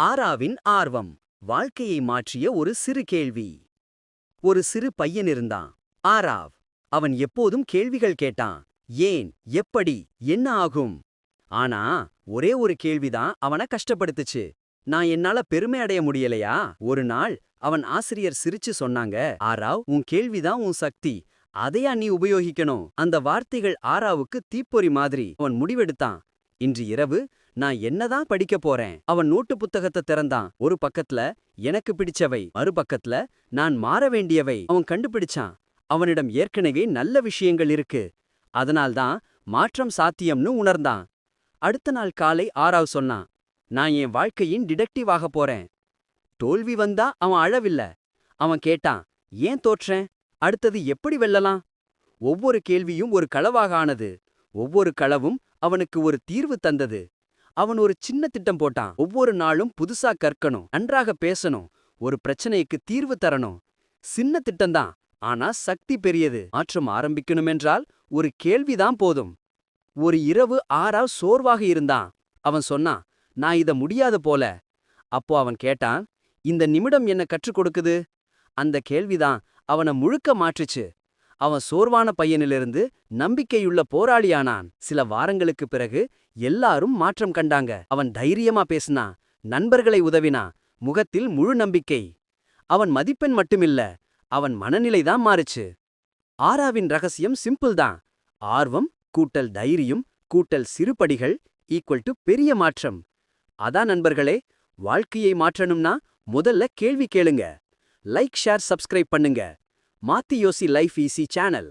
ஆராவின் ஆர்வம். வாழ்க்கையை மாற்றிய ஒரு சிறு கேள்வி. ஒரு சிறு பையன் இருந்தான். ஆராவ் அவன் எப்போதும் கேள்விகள் கேட்டான். ஏன்? எப்படி? என்ன ஆகும்? ஆனா ஒரே ஒரு கேள்விதான் அவன கஷ்டப்படுத்துச்சு. நான் என்னால பெருமை அடைய முடியலையா? ஒரு நாள் அவன் ஆசிரியர் சிரிச்சு சொன்னாங்க ஆராவ் உன் கேள்விதான் உன் சக்தி. அதையா நீ உபயோகிக்கணும்? அந்த வார்த்தைகள் ஆராவுக்கு தீப்பொறி மாதிரி. அவன் முடிவெடுத்தான். இன்று இரவு நான் என்னதான் படிக்க போறேன்? அவன் நோட்டு புத்தகத்தை திறந்தான். ஒரு பக்கத்துல எனக்கு பிடிச்சவை. மறுபக்கத்துல நான் மாற வேண்டியவை. அவன் கண்டுபிடிச்சான். அவனிடம் ஏற்கனவே நல்ல விஷயங்கள் இருக்கு. அதனால்தான் மாற்றம் சாத்தியம்னு உணர்ந்தான். அடுத்த நாள் காலை ஆராவ் சொன்னான். நான் என் வாழ்க்கையின் டிடெக்டிவ் ஆக போறேன். தோல்வி வந்தா அவன் அழவில்ல. அவன் கேட்டான் ஏன் தோற்றேன்? அடுத்தது எப்படி வெல்லலாம்? ஒவ்வொரு கேள்வியும் ஒரு களவாக ஆனது. ஒவ்வொரு களவும் அவனுக்கு ஒரு தீர்வு தந்தது. அவன் ஒரு சின்ன திட்டம் போட்டான். ஒவ்வொரு நாளும் புதுசா கற்கணும் நன்றாக பேசணும் ஒரு பிரச்சனைக்கு தீர்வு தரணும். சின்ன திட்டம்தான் ஆனா சக்தி பெரியது. மாற்றம் ஆரம்பிக்கணுமென்றால் ஒரு கேள்விதான் போதும். ஒரு இரவு ஆறாவ் சோர்வாக இருந்தான். அவன் சொன்னான் நான் இத முடியாது போல. அப்போ அவன் கேட்டான் இந்த நிமிடம் என்ன கற்றுக் கொடுக்குது? அந்த கேள்விதான் அவன முழுக்க மாற்றுச்சு. அவன் சோர்வான பையனிலிருந்து நம்பிக்கையுள்ள போராளியானான். சில வாரங்களுக்குப் பிறகு எல்லாரும் மாற்றம் கண்டாங்க. அவன் தைரியமா பேசினா நண்பர்களை உதவினா முகத்தில் முழு நம்பிக்கை. அவன் மதிப்பெண் மட்டுமில்ல அவன் மனநிலைதான் மாறுச்சு. ஆராவின் ரகசியம் சிம்பிள் தான். ஆர்வம் கூட்டல் தைரியம் கூட்டல் சிறுபடிகள் ஈக்குவல் டு பெரிய மாற்றம். அதான் நண்பர்களே வாழ்க்கையை மாற்றணும்னா முதல்ல கேள்வி கேளுங்க. லைக் ஷேர் சப்ஸ்கிரைப் பண்ணுங்க. மாத்தி யோசி லைஃப் ஈஸி சேனல்.